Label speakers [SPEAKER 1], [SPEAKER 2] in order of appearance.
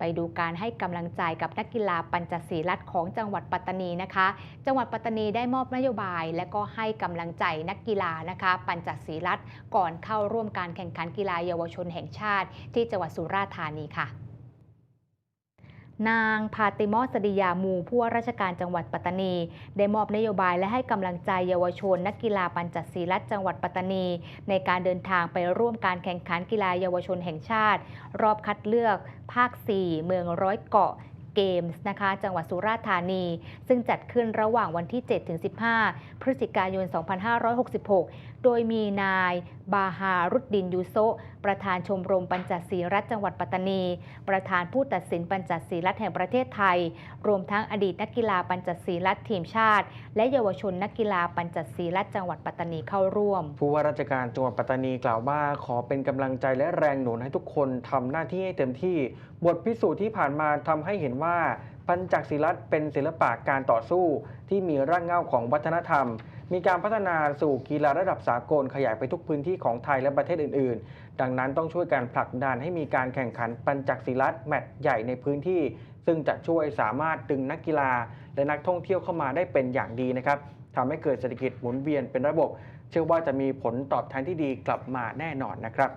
[SPEAKER 1] ไปดูการให้กำลังใจกับนักกีฬาปัญจศีรัตของจังหวัดปัตตานีนะคะ จังหวัดปัตตานีได้มอบนโยบาย และก็ให้กำลังใจนักกีฬานะคะ ปัญจศีรัตก่อนเข้าร่วมการแข่งขันกีฬาเยาวชนแห่งชาติ ที่จังหวัดสุราษฎร์ธานีค่ะ นางพาติมอสดิยามูผู้ว่าราชการจังหวัดปัตตานี ได้มอบนโยบายและให้กำลังใจเยาวชน นักกีฬาปัญจศีลัดจังหวัดปัตตานี ในการเดินทางไปร่วมการแข่งขันกีฬาเยาวชนแห่งชาติ รอบคัดเลือก ภาค 4 เมืองร้อยเกาะเกมส์นะคะจังหวัดสุราษฎร์ธานี ซึ่งจัดขึ้นระหว่างวันที่ 7-15 พฤศจิกายน 2566โดยมีนาย บาฮารุดดินยูโซประธานชมรมปัญจศีรัฐจังหวัดปัตตานี ประธานผู้ตัดสินปัญจศีรัฐแห่งประเทศไทย รวมทั้งอดีตนักกีฬาปัญจศีรัฐทีมชาติ และเยาวชนนักกีฬาปัญจศีรัฐจังหวัดปัตตานีเข้าร่วม
[SPEAKER 2] ผู้ว่าราชการจังหวัดปัตตานีกล่าวว่าขอเป็นกำลังใจและแรงหนุนให้ทุกคนทำหน้าที่ให้เต็มที่ บทพิสูจน์ที่ผ่านมาทำให้เห็นว่า ปัญจศิลัดเป็นศิลปะการต่อสู้ที่มีรากเหง้าของวัฒนธรรม มีการพัฒนาสู่กีฬาระดับสากลขยายไปทุกพื้นที่ของไทยและประเทศอื่น ๆ ดังนั้นต้องช่วยการผลักดันให้มีการแข่งขันปัญจศิลัดแมตช์ใหญ่ในพื้นที่ ซึ่งจะช่วยสามารถดึงนักกีฬา และนักท่องเที่ยวเข้ามาได้เป็นอย่างดีนะครับทำให้เกิดเศรษฐกิจหมุนเวียนเป็นระบบ เชื่อว่าจะมีผลตอบแทนที่ดีกลับมาแน่นอนนะครับ